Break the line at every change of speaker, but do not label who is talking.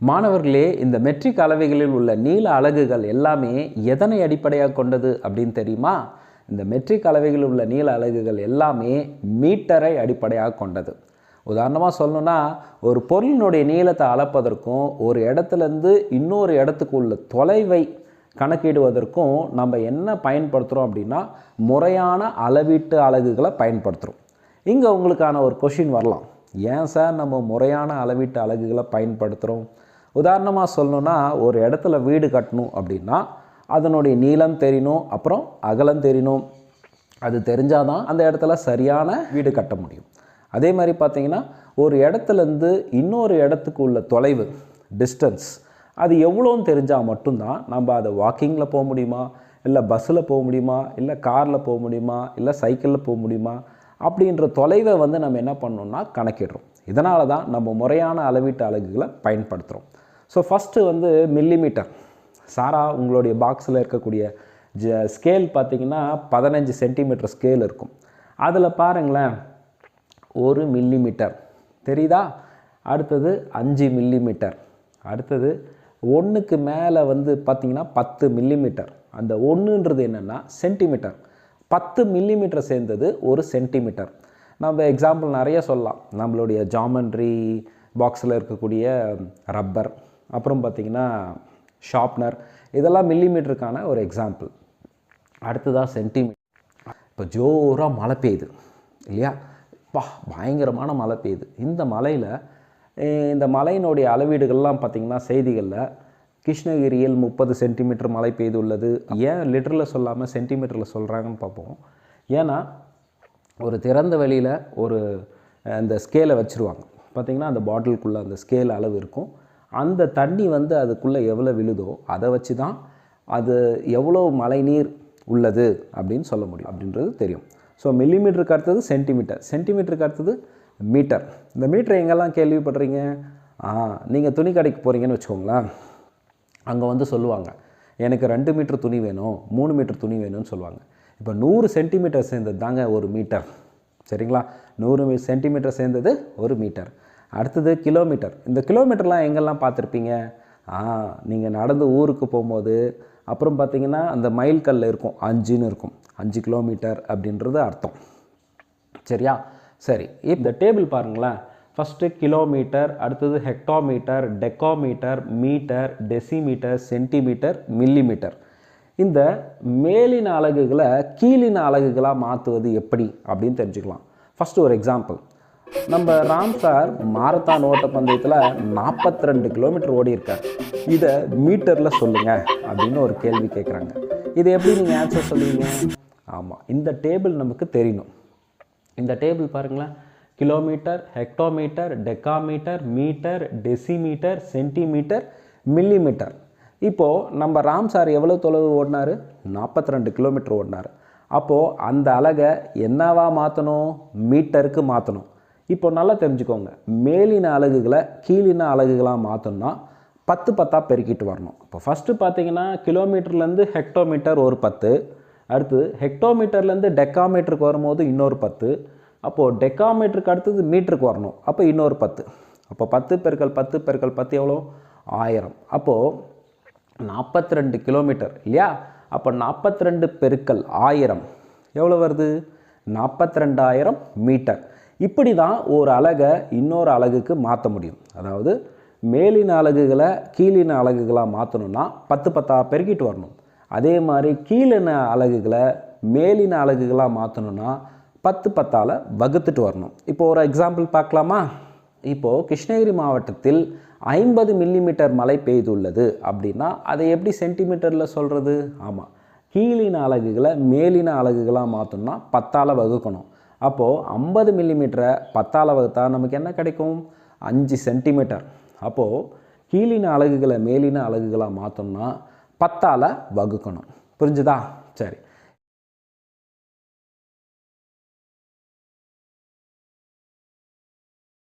மாணவர்களே இந்த மெட்ரிக் அளவைகளில் உள்ள நீள அலகுகள் எல்லாமே எதனை அடிப்படையாக கொண்டது அப்படின்னு தெரியுமா? இந்த மெட்ரிக் அளவைகளில் உள்ள நீள அலகுகள் எல்லாமே மீட்டரை அடிப்படையாக கொண்டது. உதாரணமாக சொல்லணும்னா ஒரு பொருளினுடைய நீளத்தை அளப்பதற்கும் ஒரு இடத்துலேருந்து இன்னொரு இடத்துக்கு உள்ள தொலைவை கணக்கிடுவதற்கும் நம்ம என்ன பயன்படுத்துகிறோம் அப்படின்னா முறையான அளவீட்டு அலகுகளை பயன்படுத்துகிறோம் இங்கே உங்களுக்கான ஒரு கொஷின் வரலாம். ஏன் சார் நம்ம முறையான அளவீட்டு அலகுகளை பயன்படுத்துகிறோம் உதாரணமாக சொல்லணுன்னா ஒரு இடத்துல வீடு கட்டணும் அப்படின்னா அதனுடைய நீளம் தெரியணும் அப்புறம் அகலம் தெரியணும் அது தெரிஞ்சால் தான் அந்த இடத்துல சரியான வீடு கட்ட முடியும். அதே மாதிரி பார்த்திங்கன்னா ஒரு இடத்துலேருந்து இன்னொரு இடத்துக்கு உள்ள தொலைவு டிஸ்டன்ஸ் அது எவ்வளோன்னு தெரிஞ்சால் மட்டும்தான் நம்ம அதை வாக்கிங்கில் போக முடியுமா? இல்லை பஸ்ஸில் போக முடியுமா? இல்லை காரில் போக முடியுமா? இல்லை சைக்கிளில் போக முடியுமா? அப்படின்ற தொலைவை வந்து நம்ம என்ன பண்ணோம்னா கணக்கிடுறோம். இதனால தான் நம்ம முறையான அளவீட்டு அலகுகளை பயன்படுத்துகிறோம் ஸோ ஃபஸ்ட்டு வந்து மில்லிமீட்டர் சாரா உங்களுடைய பாக்ஸில் இருக்கக்கூடிய ஜ ஸ்கேல் பார்த்தீங்கன்னா பதினஞ்சு சென்டிமீட்டர் ஸ்கேல் இருக்கும். அதில் பாருங்களேன் ஒரு மில்லிமீட்டர் தெரியுதா? அடுத்தது அஞ்சு மில்லிமீட்டர் அடுத்தது ஒன்றுக்கு மேலே வந்து பார்த்திங்கன்னா பத்து மில்லிமீட்டர் அந்த ஒன்றுன்றது என்னென்னா சென்டிமீட்டர் பத்து மில்லிமீட்டர் சேர்ந்தது ஒரு சென்டிமீட்டர் நம்ம எக்ஸாம்பிள் நிறைய சொல்லலாம். நம்மளுடைய ஜாமெண்ட்ரி பாக்ஸில் இருக்கக்கூடிய ரப்பர் அப்புறம் பார்த்திங்கன்னா ஷார்ப்னர் இதெல்லாம் மில்லிமீட்டருக்கான ஒரு எக்ஸாம்பிள் அடுத்ததாக சென்டிமீட்டர் இப்போ ஜோராக மழை பெய்யுது இல்லையா? பா பயங்கரமான மழை பெய்யுது. இந்த மலையில் இந்த மலையினுடைய அளவீடுகள்லாம் பார்த்திங்கன்னா செய்திகளில் கிருஷ்ணகிரியில் முப்பது சென்டிமீட்டர் மழை பெய்துள்ளது. ஏன் லிட்டரில் சொல்லாமல் சென்டிமீட்டரில் சொல்கிறாங்கன்னு பார்ப்போம். ஏன்னா ஒரு திறந்த வெளியில் ஒரு அந்த ஸ்கேலை வச்சுருவாங்க. பார்த்திங்கன்னா அந்த பாட்டிலுக்குள்ளே அந்த ஸ்கேல் அளவு இருக்கும். அந்த தண்ணி வந்து அதுக்குள்ளே எவ்வளோ விழுதோ அதை வச்சு தான் அது எவ்வளோ மழைநீர் உள்ளது அப்படின்னு சொல்ல முடியும் அப்படின்றது தெரியும். ஸோ மில்லிமீட்டருக்கு அடுத்தது சென்டிமீட்டர் சென்டிமீட்டருக்கு அடுத்தது மீட்டர் இந்த மீட்டர் எங்கெல்லாம் கேள்விப்படுறீங்க? நீங்கள் துணி கடைக்கு போகிறீங்கன்னு வச்சுக்கோங்களேன். அங்கே வந்து சொல்லுவாங்க எனக்கு ரெண்டு மீட்டர் துணி வேணும் மூணு மீட்டர் துணி வேணும்னு சொல்லுவாங்க. இப்போ நூறு சென்டிமீட்டர் சேர்ந்தது தாங்க ஒரு மீட்டர் சரிங்களா? நூறு சென்டிமீட்டர் சேர்ந்தது ஒரு மீட்டர் அடுத்தது கிலோமீட்டர். இந்த கிலோமீட்டர்லாம் எங்கெல்லாம் பார்த்துருப்பீங்க? ஆ நீங்கள் நடந்து ஊருக்கு போகும்போது அப்புறம் பார்த்தீங்கன்னா அந்த மைல் கல் இருக்கும். அஞ்சுன்னு இருக்கும். அஞ்சு கிலோமீட்டர் அப்படின்றது அர்த்தம். சரியா? சரி. இந்த டேபிள் பாருங்களேன். ஃபஸ்ட்டு கிலோமீட்டர் அடுத்தது hectometre decametre metre decimetre centimetre millimetre. இந்த மேலின அலகுகளை கீழின அலகுகளாக மாற்றுவது எப்படி அப்படின்னு தெரிஞ்சுக்கலாம். ஃபஸ்ட்டு ஒரு எக்ஸாம்பிள் நம்ம ராம் சார் மாரத்தான் ஓட்டப்பந்தயத்தில் நாற்பத்தி ரெண்டு கிலோமீட்டர் ஓடி இருக்கார் இதை மீட்டரில் சொல்லுங்கள் அப்படின்னு ஒரு கேள்வி கேட்குறாங்க இதை எப்படி நீங்கள் ஆன்சர் சொல்லுவீங்க? ஆமாம் இந்த டேபிள் நமக்கு தெரியணும். இந்த டேபிள் பாருங்களேன். Kilometre hectometre decametre metre decimetre centimetre millimetre. இப்போது நம்ம ராம் சார் எவ்வளோ தொலைவு ஓடினார்? நாற்பத்தி ரெண்டு கிலோமீட்டர் ஓடினார். அப்போது அந்த அலகை என்னவா மாற்றணும் மீட்டருக்கு மாற்றணும் இப்போ நல்லா தெரிஞ்சுக்கோங்க. மேலின அலகுகளை கீழின அலகுகளாக மாற்றணும்னா பத்து பத்தாக பெருக்கிட்டு வரணும். இப்போ ஃபஸ்ட்டு பார்த்தீங்கன்னா கிலோமீட்டர்லேருந்து ஹெக்டோமீட்டர் ஒரு பத்து. அடுத்து ஹெக்டோமீட்டர்லேருந்து டெக்காமீட்டருக்கு வரும்போது இன்னொரு பத்து. அப்போது டெக்காமீட்டருக்கு அடுத்தது மீட்டருக்கு வரணும். அப்போ இன்னொரு பத்து. அப்போ பத்து பெருக்கல் பத்து பெருக்கள் பத்து எவ்வளோ? ஆயிரம். அப்போது நாற்பத்தி ரெண்டு கிலோமீட்டர் இல்லையா? அப்போ நாற்பத்தி ரெண்டு பெருக்கல் ஆயிரம். எவ்வளோ வருது? நாற்பத்தி ரெண்டாயிரம் மீட்டர் இப்படி தான் ஒரு அலகை இன்னொரு அலகுக்கு மாற்ற முடியும். அதாவது மேலின அலகுகளை கீழின அலகுகளாக மாற்றணும்னா பத்து பத்தா பெருக்கிட்டு வரணும். அதே மாதிரி கீழின அலகுகளை மேலின அலகுகளாக மாற்றணும்னா பத்து பத்தால் வகுத்துட்டு வரணும். இப்போ ஒரு எக்ஸாம்பிள் பார்க்கலாமா? இப்போது கிருஷ்ணகிரி மாவட்டத்தில் ஐம்பது மில்லிமீட்டர் மழை பெய்துள்ளது அப்படின்னா அதை எப்படி சென்டிமீட்டரில் சொல்கிறது ஆமாம் கீழின அலகுகளை மேலின அலகுகளாக மாற்றணும்னா பத்தால் வகுக்கணும். அப்போது ஐம்பது மில்லிமீட்டரை பத்தால் வகுத்தா நமக்கு என்ன கிடைக்கும்? அஞ்சு சென்டிமீட்டர் அப்போது கீழின அலகுகளை மேலின அலகுகளாக மாற்றணும்னா பத்தால் வகுக்கணும். புரிஞ்சுதா? சரி.